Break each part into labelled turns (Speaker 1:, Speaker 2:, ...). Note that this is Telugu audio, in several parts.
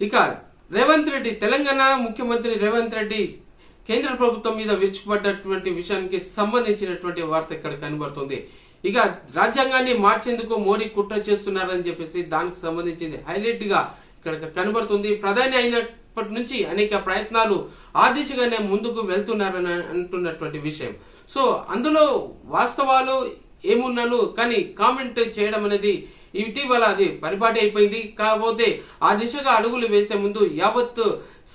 Speaker 1: ఇక రేవంత్ రెడ్డి తెలంగాణ ముఖ్యమంత్రి రేవంత్ రెడ్డి కేంద్ర ప్రభుత్వం మీద విరుచుకుపడ్డటువంటి విషయానికి సంబంధించినటువంటి వార్త ఇక్కడ కనబడుతుంది. ఇక రాజ్యాంగాన్ని మార్చేందుకు మోడీ కుట్ర చేస్తున్నారని చెప్పేసి దానికి సంబంధించింది హైలైట్గా ఇక్కడ కనబడుతుంది. ప్రధాని అయినప్పటి నుంచి అనేక ప్రయత్నాలు ఆ దిశగానే ముందుకు వెళ్తున్నారని అంటున్నటువంటి విషయం. సో అందులో వాస్తవాలు ఏమున్నాను కానీ కామెంట్ చేయడం అనేది ఇటీవల అది పరిపాటి అయిపోయింది. కాకపోతే ఆ దిశగా అడుగులు వేసే ముందు యావత్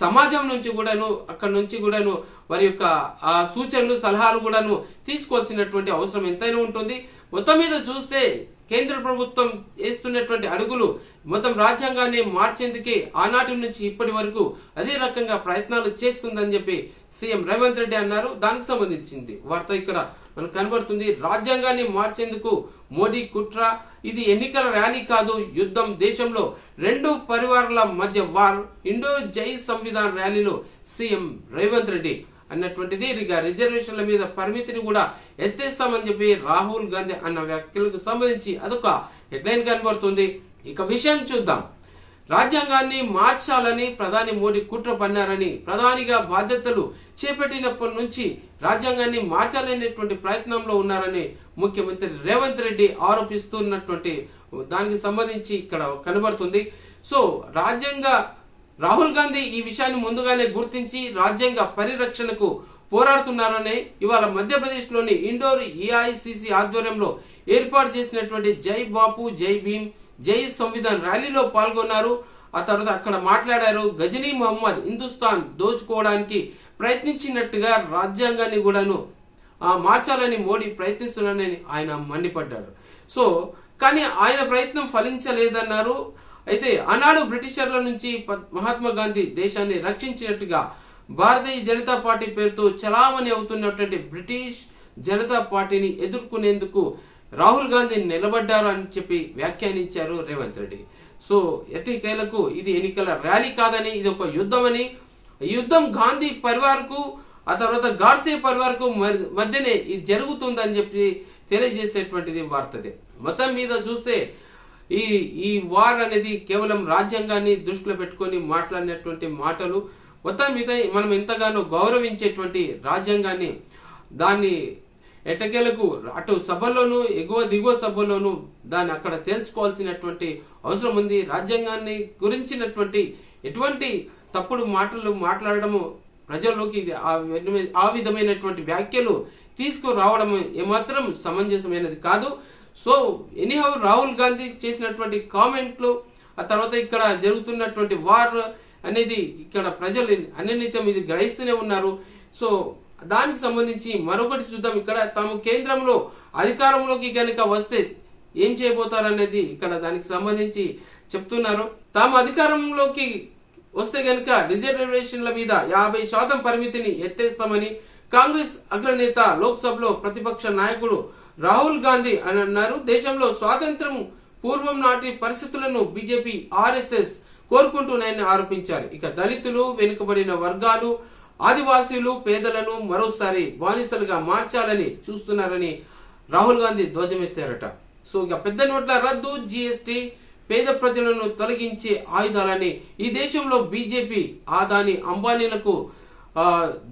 Speaker 1: సమాజం నుంచి కూడాను అక్కడ నుంచి కూడాను వారి యొక్క ఆ సూచనలు సలహాలు కూడాను తీసుకోవాల్సినటువంటి అవసరం ఎంతైనా ఉంటుంది. మొత్తం మీద చూస్తే కేంద్ర ప్రభుత్వం వేస్తున్నటువంటి అడుగులు మొత్తం రాజ్యాంగాన్ని మార్చేందుకే ఆనాటి నుంచి ఇప్పటి వరకు అదే రకంగా ప్రయత్నాలు చేస్తుందని చెప్పి సీఎం రేవంత్ రెడ్డి అన్నారు. దానికి సంబంధించింది వార్త ఇక్కడ మనకు కనబడుతుంది. రాజ్యాంగాన్ని మార్చేందుకు మోడీ కుట్ర ఇది ఎన్నికల ర్యాలీ కాదు యుద్ధం దేశంలో రెండు పరివారాల మధ్య వార్ ఇండో జై సంవిధాన్ ర్యాలీలో సీఎం రేవంత్ రెడ్డి అన్నటువంటిది ఇక రిజర్వేషన్ల మీద పరిమితిని కూడా ఎత్తేస్తామని చెప్పి రాహుల్ గాంధీ అన్న వ్యాఖ్యలకు సంబంధించి అదొక హెడ్లైన్ కనబడుతుంది. ఇక విషయం చూద్దాం. రాజ్యాంగాన్ని మార్చాలని ప్రధాని మోడీ కుట్ర పన్నారని ప్రధానిగా బాధ్యతలు చేపట్టినప్పటి నుంచి రాజ్యాంగాన్ని మార్చాలనేటువంటి ప్రయత్నంలో ఉన్నారని ముఖ్యమంత్రి రేవంత్ రెడ్డి ఆరోపిస్తున్నటువంటి దానికి సంబంధించి ఇక్కడ కనబడుతుంది. సో రాజ్యాంగ రాహుల్ గాంధీ ఈ విషయాన్ని ముందుగానే గుర్తించి రాజ్యాంగ పరిరక్షణకు పోరాడుతున్నారని ఇవాళ మధ్యప్రదేశ్లోని ఇండోర్ ఏఐసిసి ఆధ్వర్యంలో ఏర్పాటు చేసినటువంటి జై బాపు జై భీమ్ జై సంవిధాన్ ర్యాలీలో పాల్గొన్నారు. ఆ తర్వాత అక్కడ మాట్లాడారు గజనీ మహమ్మద్ హిందుస్థాన్ దోచుకోవడానికి ప్రయత్నించినట్టుగా రాజ్యాంగాన్ని కూడాను మార్చాలని మోడీ ప్రయత్నిస్తున్నానని ఆయన మండిపడ్డారు. సో కానీ ఆయన ప్రయత్నం ఫలించలేదన్నారు. అయితే ఆనాడు బ్రిటిషర్ల నుంచి మహాత్మా గాంధీ దేశాన్ని రక్షించినట్టుగా భారతీయ జనతా పార్టీ పేరుతో చలామణి అవుతున్నటువంటి బ్రిటిష్ జనతా పార్టీని ఎదుర్కొనేందుకు రాహుల్ గాంధీ నిలబడ్డారు అని చెప్పి వ్యాఖ్యానించారు రేవంత్ రెడ్డి. సో ఎట్టికేలకు ఇది ఎన్నికల ర్యాలీ కాదని ఇది ఒక యుద్ధమని అని యుద్ధం గాంధీ పరివార్కు ఆ తర్వాత గాడ్సే పరివార్కు మధ్యనే ఇది జరుగుతుందని చెప్పి తెలియజేసేటువంటిది వార్తది. మొత్తం మీద చూస్తే ఈ ఈ వార్ అనేది కేవలం రాజ్యాంగాన్ని దృష్టిలో పెట్టుకొని మాట్లాడినటువంటి మాటలు మొత్తం మీద మనం ఎంతగానో గౌరవించేటువంటి రాజ్యాంగాన్ని దాన్ని ఎటకేలకు అటు సభల్లోనూ ఎగువ దిగువ సభల్లోనూ దాన్ని అక్కడ తేల్చుకోవాల్సినటువంటి అవసరం ఉంది. రాజ్యాంగాన్ని గురించినటువంటి ఎటువంటి తప్పుడు మాటలు మాట్లాడడము ప్రజల్లోకి ఆ ఆ విధమైనటువంటి వ్యాఖ్యలు తీసుకురావడం ఏమాత్రం సమంజసమైనది కాదు. సో ఎనీహౌ రాహుల్ గాంధీ చేసినటువంటి కామెంట్లు ఆ తర్వాత ఇక్కడ జరుగుతున్నటువంటి వార్ అనేది ఇక్కడ ప్రజలు అన్యనితం ఇది గ్రహిస్తూనే ఉన్నారు. సో దానికి సంబంధించి మరొకటి చూద్దాం. ఇక్కడ తాము కేంద్రంలో అధికారంలోకి కనుక వస్తే ఏం చేయబోతారనేది ఇక్కడ దానికి సంబంధించి చెప్తున్నారు. తాము అధికారంలోకి వస్తే గనుక రిజర్వేషన్ల మీద యాభై శాతం పరిమితిని ఎత్తేస్తామని కాంగ్రెస్ అగ్రనేత లోక్సభలో ప్రతిపక్ష నాయకుడు రాహుల్ గాంధీ అని అన్నారు. దేశంలో స్వాతంత్రం పూర్వం నాటి పరిస్థితులను బీజేపీ ఆర్ఎస్ఎస్ కోరుకుంటున్నాయని ఆరోపించారు. ఇక దళితులు వెనుకబడిన వర్గాలు ఆదివాసీలు పేదలను మరోసారి బానిసలుగా మార్చాలని చూస్తున్నారని రాహుల్ గాంధీ ధ్వజమెత్తారట. సో ఇక పెద్ద నోట్ల రద్దు జిఎస్టి పేద ప్రజలను తొలగించే ఆయుధాలని ఈ దేశంలో బీజేపీ ఆదాని అంబానీలకు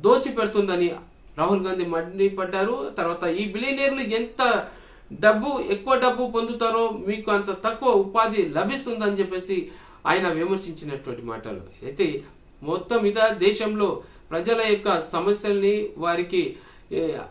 Speaker 1: దోచి పెడుతుందని రాహుల్ గాంధీ మండిపడ్డారు తర్వాత ఈ బిలియనీర్లు ఎంత డబ్బు ఎక్కువ డబ్బు పొందుతారో మీకు అంత తక్కువ ఉపాధి లభిస్తుందని చెప్పేసి ఆయన విమర్శించినటువంటి మాటలు. అయితే మొత్తం మీద దేశంలో ప్రజల యొక్క సమస్యల్ని వారికి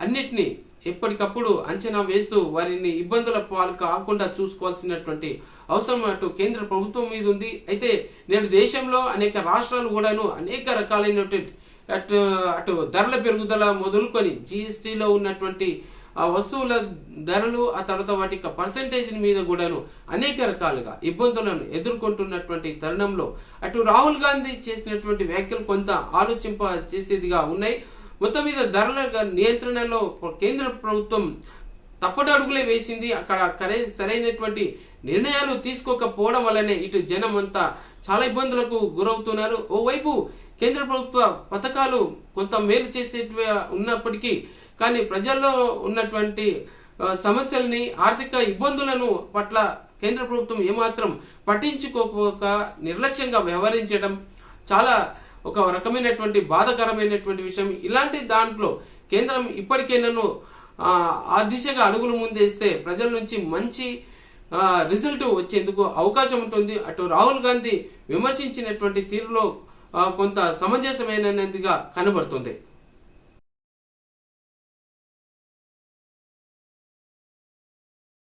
Speaker 1: అన్నిటినీ ఎప్పటికప్పుడు అంచనా వేస్తూ వారిని ఇబ్బందుల పాలు కాకుండా చూసుకోవాల్సినటువంటి అవసరం అటు కేంద్ర ప్రభుత్వం మీద ఉంది. అయితే నేడు దేశంలో అనేక రాష్ట్రాలు కూడాను అనేక రకాలైనటువంటి అటు అటు ధరల పెరుగుదల మొదలుకొని జిఎస్టిలో ఉన్నటువంటి ఆ వస్తువుల ధరలు ఆ తర్వాత వాటి యొక్క పర్సంటేజ్ మీద కూడాను అనేక రకాలుగా ఇబ్బందులను ఎదుర్కొంటున్నటువంటి తరుణంలో అటు రాహుల్ గాంధీ చేసినటువంటి వ్యాఖ్యలు కొంత ఆలోచింప చేసేదిగా ఉన్నాయి. మొత్తం మీద ధరల నియంత్రణలో కేంద్ర ప్రభుత్వం తప్పటి అడుగులే వేసింది. అక్కడ సరైనటువంటి నిర్ణయాలు తీసుకోకపోవడం వల్లనే ఇటు జనం అంతా చాలా ఇబ్బందులకు గురవుతున్నారు. ఓవైపు కేంద్ర ప్రభుత్వ పథకాలు కొంత మేలు చేసేటివి ఉన్నప్పటికీ కానీ ప్రజల్లో ఉన్నటువంటి సమస్యల్ని ఆర్థిక ఇబ్బందులను పట్ల కేంద్ర ప్రభుత్వం ఏమాత్రం పట్టించుకోక నిర్లక్ష్యంగా వ్యవహరించడం చాలా ఒక రకమైనటువంటి బాధకరమైనటువంటి విషయం. ఇలాంటి దాంట్లో కేంద్రం ఇప్పటికైనాను ఆ, దిశగా అడుగులు ముందేస్తే ప్రజల నుంచి మంచి రిజల్ట్ వచ్చేందుకు అవకాశం ఉంటుంది. అటు రాహుల్ గాంధీ విమర్శించినటువంటి తీరులో కొంత సమంజసమైనదిగా కనబడుతుంది.